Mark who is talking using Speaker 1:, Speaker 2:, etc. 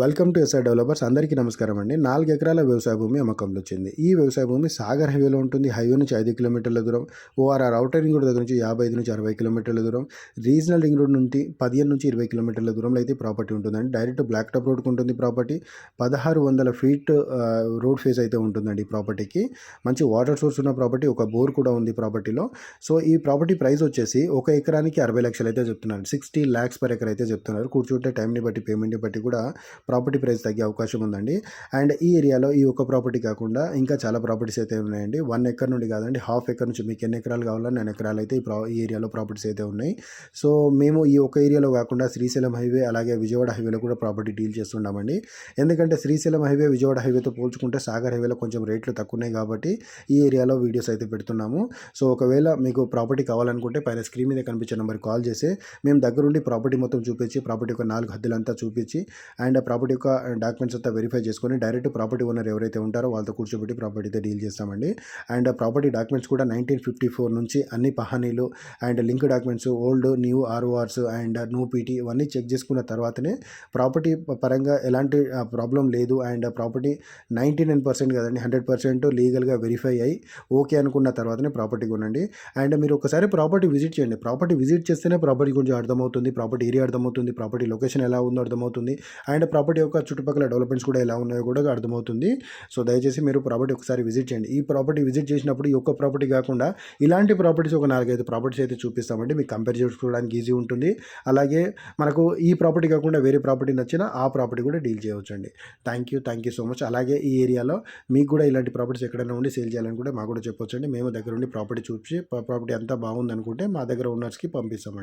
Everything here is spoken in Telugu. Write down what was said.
Speaker 1: Welcome to SI developers. అందరికీ నమస్కారం అండి. నాలుగు ఎకరాల వ్యవసాయ భూమి అమ్మకంలో వచ్చింది. ఈ వ్యవసాయ భూమి సాగర్ హైవేలో ఉంటుంది. హైవే నుంచి ఐదు కిలోమీటర్ల దూరం. ఓఆర్ఆర్ అవుటర్ రింగ్ రోడ్ దగ్గర నుంచి యాభై ఐదు నుంచి అరవై కిలోమీటర్ల దూరం. రీజనల్ రింగ్ రోడ్ నుండి పదిహేను నుంచి ఇరవై కిలోమీటర్ల దూరంలో అయితే ప్రాపర్టీ ఉంటుందండి. డైరెక్ట్ బ్లాక్ టాప్ రోడ్కి ఉంటుంది ప్రాపర్టీ. పదహారు వందల ఫీట్ రోడ్ ఫేస్ అయితే ఉంటుందండి ఈ ప్రాపర్టీకి. మంచి వాటర్ సోర్స్ ఉన్న ప్రాపర్టీ ఒక బోర్ కూడా ఉంది ప్రాపర్టీలో. సో ఈ ప్రాపర్టీ ప్రైస్ వచ్చేసి ఒక ఎకరానికి అరవై లక్షలు అయితే చెప్తున్నారు. సిక్స్టీ ల్యాక్స్ పర్ ఎకర్ అయితే చెప్తున్నారు. కూర్చుంటే టైంని బట్టి పేమెంట్ని బట్టి కూడా ప్రాపర్టీ ప్రైస్ తగ్గే అవకాశం ఉందండి. అండ్ ఈ ఏరియాలో ఈ ఒక్క ప్రాపర్టీ కాకుండా ఇంకా చాలా ప్రాపర్టీస్ అయితే ఉన్నాయండి. వన్ ఎకర్ నుండి కాదండి హాఫ్ ఎకర్ నుంచి మీకు ఎన్ని ఎకరాలు కావాలన్నా ఎన్ని ఎకరాలు అయితే ఈ ప్రా ఈ ఏరియాలో ప్రాపర్టీస్ అయితే ఉన్నాయి. సో మేము ఈ ఒక ఏరియాలో కాకుండా శ్రీశైలం హైవే అలాగే విజయవాడ హైవేలో కూడా ప్రాపర్టీ డీల్ చేస్తున్నామండి ఎందుకంటే శ్రీశైలం హైవే విజయవాడ హైవేతో పోల్చుకుంటే సాగర్ హైవేలో కొంచెం రేట్లు తక్కువ ఉన్నాయి కాబట్టి ఈ ఏరియాలో వీడియోస్ అయితే పెడుతున్నాము. సో ఒకవేళ మీకు ప్రాపర్టీ కావాలనుకుంటే పైన స్క్రీన్ మీద కనిపించే నెంబర్కి కాల్ చేసి మేము దగ్గరుండి ప్రాపర్టీ మొత్తం చూపించి ప్రాపర్టీ యొక్క నాలుగు హద్దులంతా చూపించి అండ్ ప్రాపర్టీ యొక్క డాక్యుమెంట్స్ అంతా వెరిఫై చేసుకొని డైరెక్ట్ ప్రాపర్టీ ఓనర్ ఎవరైతే ఉంటారో వాళ్ళతో కూర్చోబెట్టి ప్రాపర్టీ అయితే డీల్ చేస్తామండి. అండ్ ప్రాపర్టీ డాక్యుమెంట్స్ కూడా నైన్టీన్ ఫిఫ్టీ ఫోర్ నుంచి అన్ని పహానీలు and link documents old new RORs and no PT ఇవన్నీ చెక్ చేసుకున్న తర్వాతనే ప్రాపర్టీ పరంగా ఎలాంటి ప్రాబ్లం లేదు. And property ninety nine percent కదండి హండ్రెడ్ పర్సెంట్ లీగల్గా వెరిఫై అయ్యి ఓకే అనుకున్న తర్వాతనే ప్రాపర్టీ కొనండి. అండ్ మీరు ఒకసారి ప్రాపర్టీ విజిట్ చేయండి. ప్రాపర్టీ విజిట్ చేస్తేనే ప్రాపర్టీ గురించి అర్థమవుతుంది ప్రాపర్టీ ఏరియా అర్థమవుతుంది ప్రాపర్టీ లొకేషన్ ఎలా ఉందో అర్థమవుతుంది. అండ్ ప్రాపర్టీ ప్రాపర్టీ యొక్క చుట్టుపక్కల డెవలప్మెంట్స్ కూడా ఎలా ఉన్నాయో కూడా అర్థమవుతుంది. సో దయచేసి మీరు ప్రాపర్టీ ఒకసారి విజిట్ చేయండి. ఈ ప్రాపర్టీ విజిట్ చేసినప్పుడు ఈ ఒక్క ప్రాపర్టీ కాకుండా ఇలాంటి ప్రాపర్టీస్ ఒక నాలుగైదు ప్రాపర్టీస్ అయితే చూపిస్తామండి. మీకు కంపేర్ చేసుకోవడానికి ఈజీ ఉంటుంది. అలాగే మనకు ఈ ప్రాపర్టీ కాకుండా వేరే ప్రాపర్టీ నచ్చినా ఆ ప్రాపర్టీ కూడా డీల్ చేయవచ్చు అండి thank you thank you so much. అలాగే ఈ ఏరియాలో మీకు కూడా ఇలాంటి ప్రాపర్టీస్ ఎక్కడైనా ఉండి సేల్ చేయాలనుకుంటే మాకు కూడా చెప్పొచ్చండి. మేము దగ్గర ఉండి ప్రాపర్టీ చూపించి ప్రాపర్టీ అంతా బాగుందనుకుంటే మా దగ్గర ఓనర్స్కి పంపిస్తామండి.